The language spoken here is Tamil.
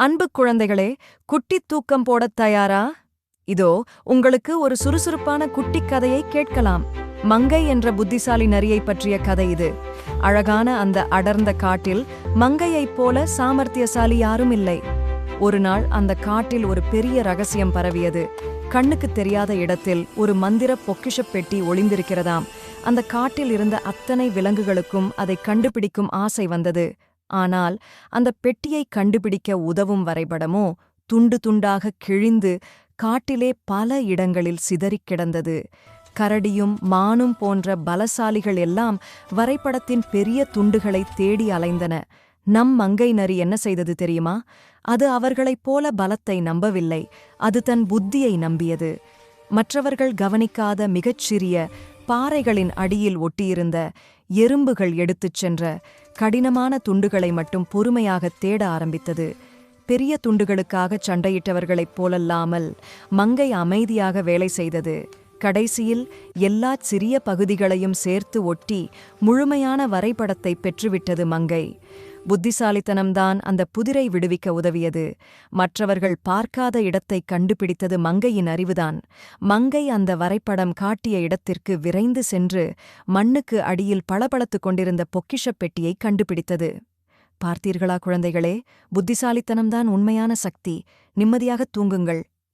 அன்பு குழந்தைகளே குட்டித் தூக்கம் போடத் தயாரா? இதோ உங்களுக்கு ஒரு சுறுசுறுப்பான குட்டிக் கதையை கேட்கலாம். மங்கை என்ற புத்திசாலி நரியைப் பற்றிய கதை இது. அழகான அந்த அடர்ந்த காட்டில் மங்கையைப் போல சாமர்த்தியசாலி யாரும் இல்லை. ஒரு நாள் அந்த காட்டில் ஒரு பெரிய ரகசியம் பரவியது. கண்ணுக்கு தெரியாத இடத்தில் ஒரு மந்திர பொக்கிஷப் பெட்டி ஒளிந்திருக்கிறதாம். அந்த காட்டில் இருந்த அத்தனை விலங்குகளுக்கும் அதை கண்டுபிடிக்கும் ஆசை வந்தது. ஆனால் அந்த பெட்டியை கண்டுபிடிக்க உதவும் வரைபடமோ துண்டு துண்டாக கிழிந்து காட்டிலே பல இடங்களில் சிதறிக் கிடந்தது. கரடியும் மானும் போன்ற பலசாலிகள் எல்லாம் வரைபடத்தின் பெரிய துண்டுகளை தேடி அலைந்தன. நம் மங்கை நரி என்ன செய்தது தெரியுமா? அது அவர்களைப் போல பலத்தை நம்பவில்லை. அது தன் புத்தியை நம்பியது. மற்றவர்கள் கவனிக்காத மிகச்சிறிய பாறைகளின் அடியில் ஒட்டியிருந்த எறும்புகள் எடுத்துச் சென்ற கடினமான துண்டுகளை மட்டும் பொறுமையாகத் தேட ஆரம்பித்தது. பெரிய துண்டுகளுக்காக சண்டையிட்டவர்களைப் போலல்லாமல் மங்கை அமைதியாக வேலை செய்தது. கடைசியில் எல்லா சிறிய பகுதிகளையும் சேர்த்து ஒட்டி முழுமையான வரைபடத்தை பெற்றுவிட்டது மங்கை. புத்திசாலித்தனம்தான் அந்த புதிரை விடுவிக்க உதவியது. மற்றவர்கள் பார்க்காத இடத்தைக் கண்டுபிடித்தது மங்கையின் அறிவுதான். மங்கை அந்த வரைபடம் காட்டிய இடத்திற்கு விரைந்து சென்று மண்ணுக்கு அடியில் பளபளத்துக் கொண்டிருந்த பொக்கிஷப் பெட்டியை கண்டுபிடித்தது. பார்த்தீர்களா குழந்தைகளே புத்திசாலித்தனம்தான் உண்மையான சக்தி. நிம்மதியாகத் தூங்குங்கள்.